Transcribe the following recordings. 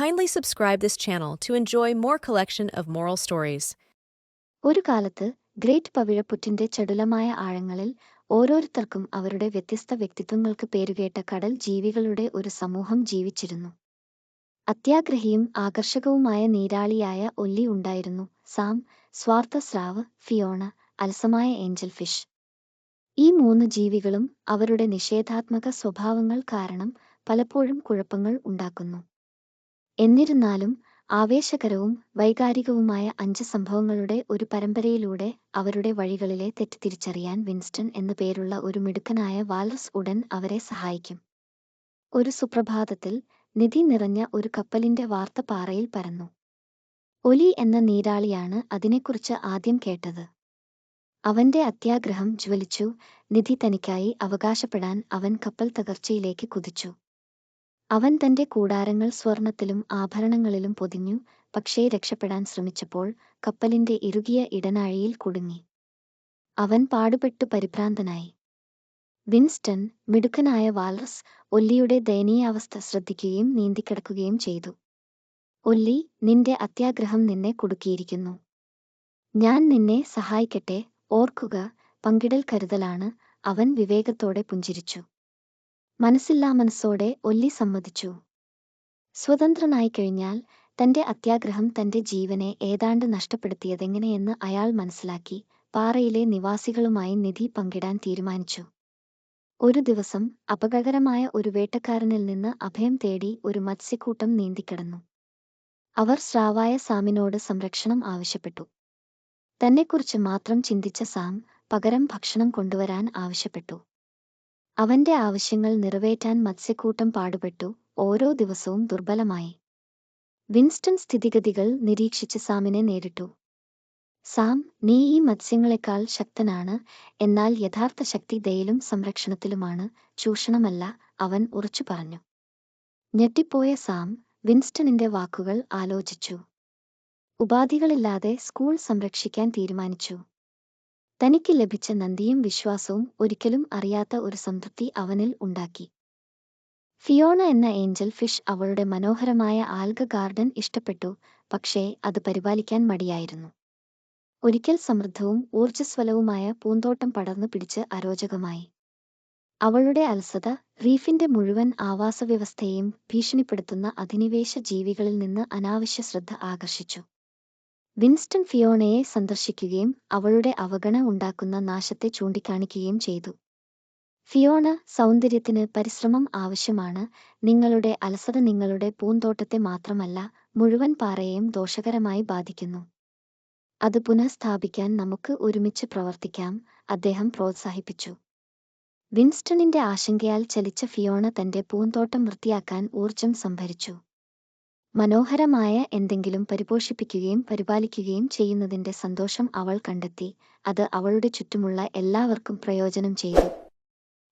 Kindly subscribe this channel to enjoy more collection of moral stories. ഒരു കാലത്ത് great പവിഴപ്പുറ്റിന്റെ ചടുലമായ ആഴങ്ങളിൽ ഓരോരുത്തർക്കും അവരുടെ വ്യത്യസ്ത വ്യക്തിത്വങ്ങൾക്ക് പേരുകേട്ട കടൽ ജീവികളുടെ ഒരു സമൂഹം ജീവിച്ചിരുന്നു. അത്യാഗ്രഹിയും ആകർഷകവുമായ നീരാളിയായ ഒല്ലി ഉണ്ടായിരുന്നു സാം സ്വാർത്ഥ സ്രാവ് ഫിയോണ അലസമായ ഏഞ്ചൽ ഫിഷ്. ഈ മൂന്ന് ജീവികളും അവരുടെ നിഷേധാത്മക സ്വഭാവങ്ങൾ കാരണം പലപ്പോഴും കുഴപ്പങ്ങൾ ഉണ്ടാക്കുന്നു. എന്നിരുന്നാലും ആവേശകരവും വൈകാരികവുമായ അഞ്ച് സംഭവങ്ങളുടെ ഒരു പരമ്പരയിലൂടെ അവരുടെ വഴികളിലെ തെറ്റ് തിരിച്ചറിയാൻ വിൻസ്റ്റൺ എന്നു പേരുള്ള ഒരു മിടുക്കനായ വാലസ് ഉടൻ അവരെ സഹായിക്കും. ഒരു സുപ്രഭാതത്തിൽ നിധി നിറഞ്ഞ ഒരു കപ്പലിന്റെ വാർത്ത പാറയിൽ പരന്നു. ഒലി എന്ന നീരാളിയാണ് അതിനെക്കുറിച്ച് ആദ്യം കേട്ടത്. അവന്റെ അത്യാഗ്രഹം ജ്വലിച്ചു നിധി തനിക്കായി അവകാശപ്പെടാൻ അവൻ കപ്പൽ തകർച്ചയിലേക്ക് കുതിച്ചു. അവൻ തന്റെ കൂടാരങ്ങൾ സ്വർണത്തിലും ആഭരണങ്ങളിലും പൊതിഞ്ഞു പക്ഷേ രക്ഷപ്പെടാൻ ശ്രമിച്ചപ്പോൾ കപ്പലിന്റെ ഇറുകിയ ഇടനാഴിയിൽ കുടുങ്ങി. അവൻ പാടുപെട്ടു പരിഭ്രാന്തനായി. വിൻസ്റ്റൺ മിടുക്കനായ വാലസ് ഒല്ലിയുടെ ദയനീയാവസ്ഥ ശ്രദ്ധിക്കുകയും നീന്തിക്കിടക്കുകയും ചെയ്തു. ഒല്ലി നിന്റെ അത്യാഗ്രഹം നിന്നെ കുടുക്കിയിരിക്കുന്നു. ഞാൻ നിന്നെ സഹായിക്കട്ടെ ഓർക്കുക പങ്കിടൽ കരുതലാണ് അവൻ വിവേകത്തോടെ പുഞ്ചിരിച്ചു. മനസ്സില്ലാ മനസ്സോടെ ഒല്ലി സമ്മതിച്ചു. സ്വതന്ത്രനായി കഴിഞ്ഞാൽ തന്റെ അത്യാഗ്രഹം തന്റെ ജീവനെ ഏതാണ്ട് നഷ്ടപ്പെടുത്തിയതെങ്ങനെയെന്ന് അയാൾ മനസ്സിലാക്കി പാറയിലെ നിവാസികളുമായി നിധി പങ്കിടാൻ തീരുമാനിച്ചു. ഒരു ദിവസം അപകടകരമായ ഒരു വേട്ടക്കാരനിൽ നിന്ന് അഭയം തേടി ഒരു മത്സ്യക്കൂട്ടം നീന്തിക്കിടന്നു. അവർ സ്രാവായ സാമിനോട് സംരക്ഷണം ആവശ്യപ്പെട്ടു. തന്നെക്കുറിച്ച് മാത്രം ചിന്തിച്ച സാം പകരം ഭക്ഷണം കൊണ്ടുവരാൻ ആവശ്യപ്പെട്ടു. അവന്റെ ആവശ്യങ്ങൾ നിറവേറ്റാൻ മത്സ്യക്കൂട്ടം പാടുപെട്ടു. ഓരോ ദിവസവും ദുർബലമായി. വിൻസ്റ്റൺ സ്ഥിതിഗതികൾ നിരീക്ഷിച്ച് സാമിനെ നേരിട്ടു. സാം നീ ഈ മത്സ്യങ്ങളെക്കാൾ ശക്തനാണ്. എന്നാൽ യഥാർത്ഥ ശക്തി ദയയിലും സംരക്ഷണത്തിലുമാണ്. ചൂഷണമല്ല അവൻ ഉറച്ചു പറഞ്ഞു. ഞെട്ടിപ്പോയ സാം വിൻസ്റ്റണിന്റെ വാക്കുകൾ ആലോചിച്ചു. ഉപാധികളില്ലാതെ സ്കൂൾ സംരക്ഷിക്കാൻ തീരുമാനിച്ചു. തനിക്ക് ലഭിച്ച നന്ദിയും വിശ്വാസവും ഒരിക്കലും അറിയാത്ത ഒരു സംതൃപ്തി അവനിൽ ഉണ്ടാക്കി. ഫിയോണ എന്ന ഏഞ്ചൽ ഫിഷ് അവളുടെ മനോഹരമായ ആൽഗ ഗാർഡൻ ഇഷ്ടപ്പെട്ടു പക്ഷേ അത് പരിപാലിക്കാൻ മടിയായിരുന്നു. ഒരിക്കൽ സമൃദ്ധവും ഊർജസ്വലവുമായ പൂന്തോട്ടം പടർന്നു പിടിച്ച് അരോചകമായി. അവളുടെ അലസത റീഫിന്റെ മുഴുവൻ ആവാസവ്യവസ്ഥയെയും ഭീഷണിപ്പെടുത്തുന്ന അധിനിവേശ ജീവികളിൽ നിന്ന് അനാവശ്യ ശ്രദ്ധ ആകർഷിച്ചു. വിൻസ്റ്റൺ ഫിയോണയെ സന്ദർശിക്കുകയും അവളുടെ അവഗണ ഉണ്ടാക്കുന്ന നാശത്തെ ചൂണ്ടിക്കാണിക്കുകയും ചെയ്തു. ഫിയോണ സൗന്ദര്യത്തിന് പരിശ്രമം ആവശ്യമാണ്. നിങ്ങളുടെ അലസത നിങ്ങളുടെ പൂന്തോട്ടത്തെ മാത്രമല്ല മുഴുവൻ പാറയെയും ദോഷകരമായി ബാധിക്കുന്നു. അത് പുനഃസ്ഥാപിക്കാൻ നമുക്ക് ഒരുമിച്ച് പ്രവർത്തിക്കാം അദ്ദേഹം പ്രോത്സാഹിപ്പിച്ചു. വിൻസ്റ്റണിന്റെ ആശങ്കയാൽ ചലിച്ച ഫിയോണ തന്റെ പൂന്തോട്ടം വൃത്തിയാക്കാൻ ഊർജം സംഭരിച്ചു. മനോഹരമായ എന്തെങ്കിലും പരിപോഷിപ്പിക്കുകയും പരിപാലിക്കുകയും ചെയ്യുന്നതിന്റെ സന്തോഷം അവൾ കണ്ടെത്തി. അത് അവളുടെ ചുറ്റുമുള്ള എല്ലാവർക്കും പ്രയോജനം ചെയ്തു.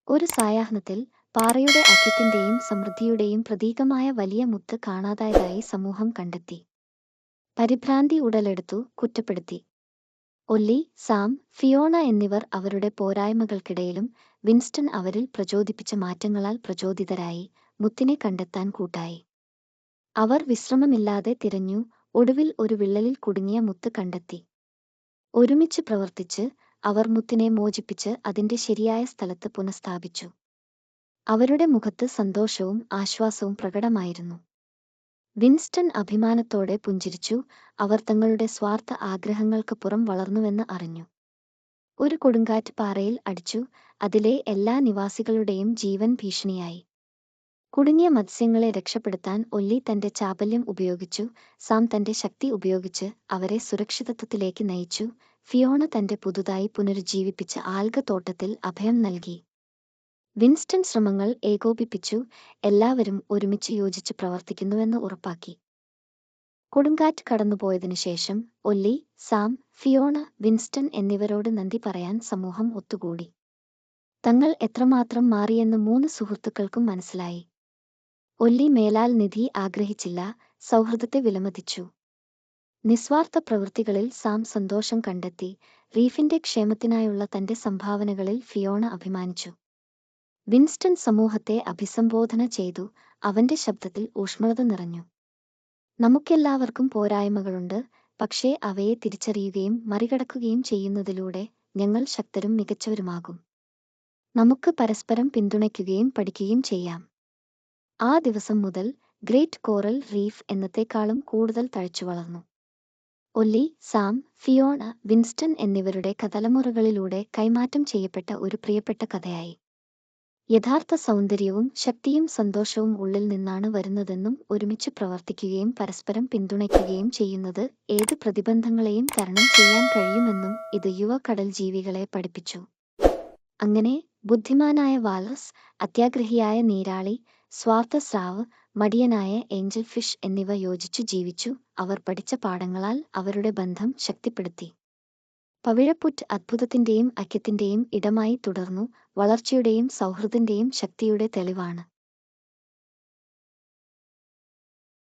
ഒരു സായാഹ്നത്തിൽ പാറയുടെ അഖ്യത്തിന്റെയും സമൃദ്ധിയുടെയും പ്രതീകമായ വലിയ മുത്ത് കാണാതായതായി സമൂഹം കണ്ടെത്തി. പരിഭ്രാന്തി ഉടലെടുത്തു കുറ്റപ്പെടുത്തി. ഒല്ലി സാം ഫിയോണ എന്നിവർ അവരുടെ പോരായ്മകൾക്കിടയിലും വിൻസ്റ്റൺ അവരിൽ പ്രചോദിപ്പിച്ച മാറ്റങ്ങളാൽ പ്രചോദിതരായി. മുത്തിനെ കണ്ടെത്താൻ കൂട്ടായി. അവർ വിശ്രമമില്ലാതെ തിരഞ്ഞു ഒടുവിൽ ഒരു വിള്ളലിൽ കുടുങ്ങിയ മുത്ത് കണ്ടെത്തി. ഒരുമിച്ച് പ്രവർത്തിച്ച് അവർ മുത്തിനെ മോചിപ്പിച്ച് അതിന്റെ ശരിയായ സ്ഥലത്ത് പുനഃസ്ഥാപിച്ചു. അവരുടെ മുഖത്ത് സന്തോഷവും ആശ്വാസവും പ്രകടമായിരുന്നു. വിൻസ്റ്റൺ അഭിമാനത്തോടെ പുഞ്ചിരിച്ചു അവർ തങ്ങളുടെ സ്വാർത്ഥ ആഗ്രഹങ്ങൾക്ക് പുറം വളർന്നുവെന്ന് അറിഞ്ഞു. ഒരു കൊടുങ്കാറ്റ് പാറയിൽ അടിച്ചു അതിലെ എല്ലാ നിവാസികളുടെയും ജീവൻ ഭീഷണിയായി. കുടുങ്ങിയ മത്സ്യങ്ങളെ രക്ഷപ്പെടുത്താൻ ഒല്ലി തന്റെ ചാപല്യം ഉപയോഗിച്ചു സാം തന്റെ ശക്തി ഉപയോഗിച്ച് അവരെ സുരക്ഷിതത്വത്തിലേക്ക് നയിച്ചു. ഫിയോണ തന്റെ പുതുതായി പുനരുജ്ജീവിപ്പിച്ച ആൽഗ തോട്ടത്തിൽ അഭയം നൽകി. വിൻസ്റ്റൺ ശ്രമങ്ങൾ ഏകോപിപ്പിച്ചു എല്ലാവരും ഒരുമിച്ച് യോജിച്ച് പ്രവർത്തിക്കുന്നുവെന്ന് ഉറപ്പാക്കി. കൊടുങ്കാറ്റ് കടന്നുപോയതിനു ശേഷം ഒല്ലി സാം ഫിയോണ വിൻസ്റ്റൺ എന്നിവരോട് നന്ദി പറയാൻ സമൂഹം ഒത്തുകൂടി. തങ്ങൾ എത്രമാത്രം മാറിയെന്ന് മൂന്ന് സുഹൃത്തുക്കൾക്കും മനസ്സിലായി. ഒല്ലി മേലാൽ നിധി ആഗ്രഹിച്ചില്ല സൗഹൃദത്തെ വിലമതിച്ചു. നിസ്വാർത്ഥ പ്രവൃത്തികളിൽ സാം സന്തോഷം കണ്ടെത്തി റീഫിന്റെ ക്ഷേമത്തിനായുള്ള തന്റെ സംഭാവനകളിൽ ഫിയോണ അഭിമാനിച്ചു. വിൻസ്റ്റൺ സമൂഹത്തെ അഭിസംബോധന ചെയ്തു അവന്റെ ശബ്ദത്തിൽ ഊഷ്മളത നിറഞ്ഞു. നമുക്കെല്ലാവർക്കും പോരായ്മകളുണ്ട് പക്ഷേ അവയെ തിരിച്ചറിയുകയും മറികടക്കുകയും ചെയ്യുന്നതിലൂടെ ഞങ്ങൾ ശക്തരും മികച്ചവരുമാകും. നമുക്ക് പരസ്പരം പിന്തുണയ്ക്കുകയും പഠിക്കുകയും ചെയ്യാം. ആ ദിവസം മുതൽ ഗ്രേറ്റ് കോറൽ റീഫ് എന്നത്തേക്കാളും കൂടുതൽ തഴച്ചു വളർന്നു. ഒല്ലി സാം ഫിയോണ വിൻസ്റ്റൺ എന്നിവരുടെ കഥലമുറകളിലൂടെ കൈമാറ്റം ചെയ്യപ്പെട്ട ഒരു പ്രിയപ്പെട്ട കഥയായി. യഥാർത്ഥ സൗന്ദര്യവും ശക്തിയും സന്തോഷവും ഉള്ളിൽ നിന്നാണ് വരുന്നതെന്നും ഒരുമിച്ച് പ്രവർത്തിക്കുകയും പരസ്പരം പിന്തുണയ്ക്കുകയും ചെയ്യുന്നത് ഏത് പ്രതിബന്ധങ്ങളെയും തരണം ചെയ്യാൻ കഴിയുമെന്നും ഇത് യുവ കടൽ ജീവികളെ പഠിപ്പിച്ചു. അങ്ങനെ ബുദ്ധിമാനായ വാലസ് അത്യാഗ്രഹിയായ നീരാളി സ്വാർത്ഥ സ്രാവ് മടിയനായ ഏഞ്ചൽ ഫിഷ് എന്നിവ യോജിച്ചു ജീവിച്ചു. അവർ പഠിച്ച പാഠങ്ങളാൽ അവരുടെ ബന്ധം ശക്തിപ്പെടുത്തി. പവിഴപ്പുറ്റ് അത്ഭുതത്തിന്റെയും ഐക്യത്തിന്റെയും ഇടമായി തുടർന്നു. വളർച്ചയുടെയും സൗഹൃദത്തിന്റെയും ശക്തിയുടെ തെളിവാണ്.